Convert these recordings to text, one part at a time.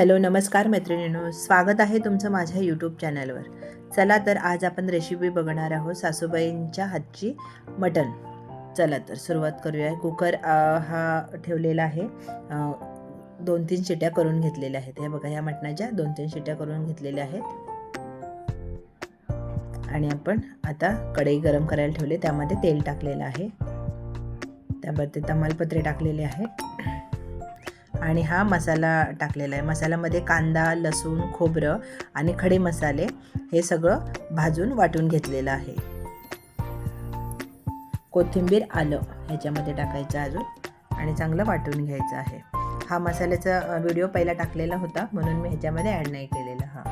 Hello नमस्कार मैत्रिणींनो. स्वागत आहे तुमचं माझ्या यूट्यूब चॅनलवर चला तर आज आपण रेसिपी बघणार आहोत सासूबाईंच्या हातची मटण. चला तर सुरुवात करूया. कुकर हा ठेवलेला आहे. दोन तीन शिट्या करून घेतलेल्या आहेत. हे बघा या मटणाच्या दोन तीन शिट्या करून घेतलेल्या आहेत. आणि आपण आता कढई गरम करायला ठेवले. त्यामध्ये तेल टाकलेलं आहे. त्यामध्ये तमालपत्रे टाकलेले आहे आणि हा मसाला टाकलेला आहे. मसाल्यामध्ये कांदा लसूण खोबरं आणि खडे मसाले हे सगळं भाजून वाटून घेतलेलं आहे. कोथिंबीर आलं ह्याच्यामध्ये टाकायचं अजून आणि चांगलं वाटून घ्यायचं आहे. हा मसाल्याचा व्हिडिओ पहिला टाकलेला होता म्हणून मी ह्याच्यामध्ये ॲड नाही केलेला हा.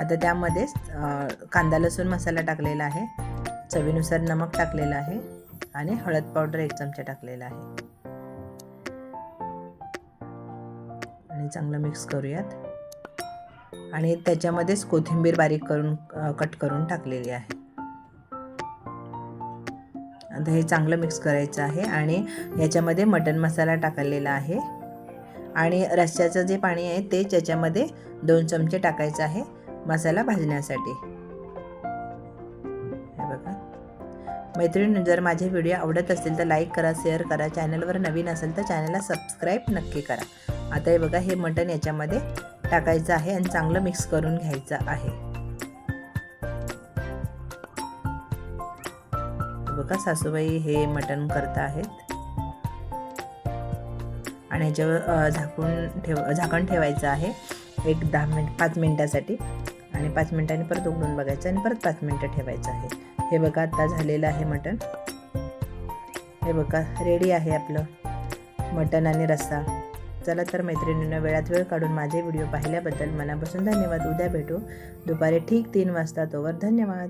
आता त्यामध्येच कांदा लसूण मसाला टाकलेला आहे. चवीनुसार नमक टाकलेलं आहे आणि हळद पावडर एक चमचा टाकलेला आहे. आणि चांगलं मिक्स करूयात. आणि त्याच्यामध्येच कोथिंबीर बारीक करून कट करून टाकलेली आहे. आता हे चांगलं मिक्स करायचं आहे आणि याच्यामध्ये मटन मसाला टाकलेला आहे. आणि रश्श्याचं जे पाणी आहे ते त्याच्यामध्ये दोन चमचे टाकायचं आहे मसाला भाजण्यासाठी. हे बघा. मैत्रिणी जर माझे व्हिडिओ आवडत असतील तर लाईक करा शेअर करा. चॅनलवर नवीन असेल तर चॅनलला सबस्क्राईब नक्की करा. आता हे बघा हे मटण याच्यामध्ये टाकायचं आहे आणि चांगलं मिक्स करून घ्यायचं आहे. बघा सासूबाई हे मटण करत आहेत. आणि ह्याच्यावर झाकून ठेव झाकण ठेवायचं आहे. एक दहा मिनिट पाच मिनिटासाठी. आणि पाच मिनटांनी परत उघडून बघायचं आणि परत पाच मिनटं ठेवायचं आहे. हे बघा आता झालेलं आहे मटण. हे बघा रेडी आहे आपलं मटण आणि रस्सा. चला तर मैत्रिणींना वेळात वेळ काढून माझे व्हिडिओ पाहिल्याबद्दल मनापासून धन्यवाद. उद्या भेटू. दुपारी ठीक तीन वाजता तोवर धन्यवाद.